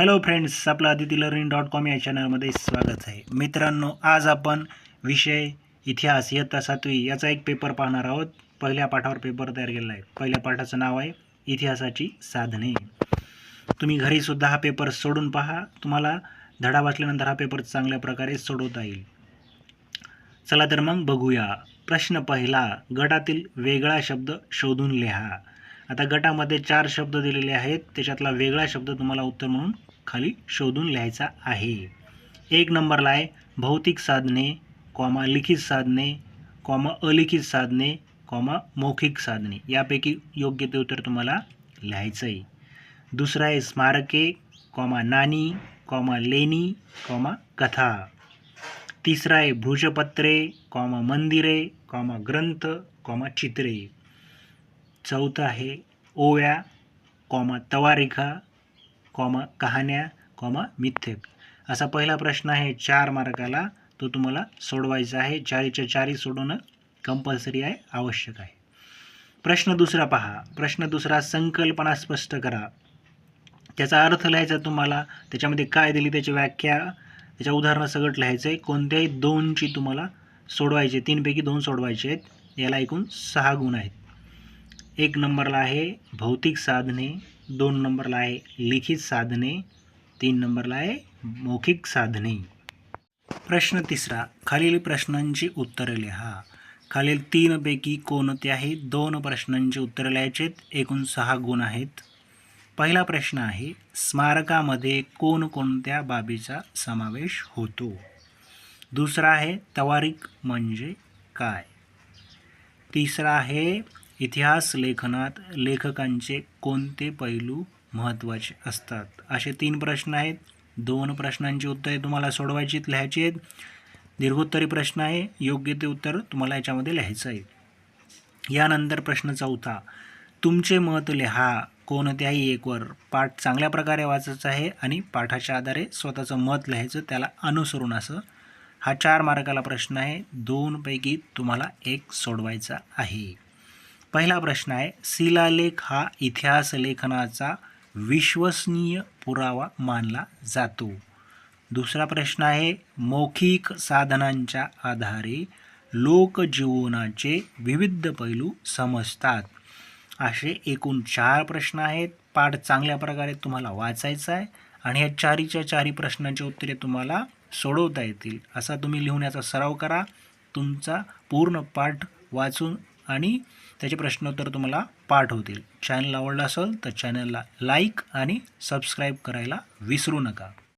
Hello friends आपलं Aditi learning dot com या चॅनलमध्ये स्वागत आहे. मित्रांनो आज आपण विषय इतिहास इयत्ता सातवी याचा एक पेपर पाहणार आहोत. पहिल्या पाठावर पेपर तयार केलेला आहे. पहिल्या पाठाचं नाव आहे इतिहासाची साधने. तुम्ही घरीसुद्धा हा पेपर सोडून पहा. तुम्हाला धडा वाचल्यानंतर हा पेपर चांगल्या प्रकारे सोडवता येईल. चला तर मग बघूया. प्रश्न पहिला गटातील वेगळा शब्द शोधून लिहा. आता गटामध्ये चार शब्द दिलेले आहेत. त्याच्यातला वेगळा शब्द तुम्हाला उत्तर म्हणून खाली शोधून लिहायचा आहे. एक नंबरला आहे भौतिक साधने कॉमा लिखित साधने कॉमा अलिखित साधने कॉमा मौखिक साधने. यापैकी योग्य ते उत्तर तुम्हाला लिहायचं आहे दुसरा आहे स्मारके कॉमा नाणी कॉमा लेणी कॉमा कथा. तिसरा आहे भृजपत्रे कॉमा मंदिरे कॉमा ग्रंथ कॉमा चित्रे. चौथा आहे ओव्या कॉमा तवारेखा कॉमा कहाण्या कॉमा मिथ्यक. असा पहिला प्रश्न आहे चार मार्काला तो तुम्हाला सोडवायचा आहे. चारीच्या चारी सोडवणं कंपल्सरी आहे आवश्यक आहे. प्रश्न दुसरा पहा. प्रश्न दुसरा संकल्पना स्पष्ट करा. त्याचा अर्थ लिहायचा तुम्हाला. त्याच्यामध्ये काय दिली त्याची व्याख्या त्याच्या उदाहरणं सगळं लिहायचं आहे कोणत्याही दोनची तुम्हाला सोडवायचे तीनपैकी दोन सोडवायचे आहेत. याला एकूण सहा गुण आहेत. एक नंबरला आहे भौतिक साधने दोन नंबरला आहे लिखित साधने तीन नंबरला आहे मौखिक साधने. प्रश्न तिसरा खालील प्रश्नांची उत्तरे लिहा. खालील तीनपैकी कोणते आहे दोन प्रश्नांची उत्तरे लिहायचे एकूण सहा गुण आहेत. पहिला प्रश्न आहे स्मारकामध्ये कोणकोणत्या बाबीचा समावेश होतो? दुसरा आहे तवारीक म्हणजे काय? तिसरा आहे इतिहास लेखनात लेखकांचे कोणते पैलू महत्त्वाचे असतात? असे तीन प्रश्न आहेत. दोन प्रश्नांची उत्तरे तुम्हाला सोडवायची लिहायची आहेत. दीर्घोत्तरी प्रश्न आहे. योग्य ते उत्तर तुम्हाला याच्यामध्ये लिहायचं आहे. यानंतर प्रश्न चौथा. तुमचे मत लिहा. कोणत्याही एकवर. पाठ चांगल्या प्रकारे वाचायचं आहे आणि पाठाच्या आधारे स्वतःचं मत लिहायचं त्याला अनुसरून असं हा चार मार्काला प्रश्न आहे. दोनपैकी तुम्हाला एक सोडवायचा आहे. पहिला प्रश्न आहे शिलालेख हा इतिहास लेखनाचा विश्वसनीय पुरावा मानला जातो. दुसरा प्रश्न आहे मौखिक साधनांच्या आधारे लोकजीवनाचे विविध पैलू समजतात. असे एकूण चार प्रश्न आहेत. पाठ चांगल्या प्रकारे तुम्हाला वाचायचा आहे आणि या चारीच्या चारी प्रश्नांची उत्तरे तुम्हाला सोडवता येतील. असा तुम्ही लिहण्याचा सराव करा. तुमचा पूर्ण पाठ वाचून आणि त्याचे प्रश्नोत्तर तुम्हाला पाठ होतील. चॅनल आवडला असेल तर चॅनलला लाईक आणि सबस्क्राईब करायला विसरू नका.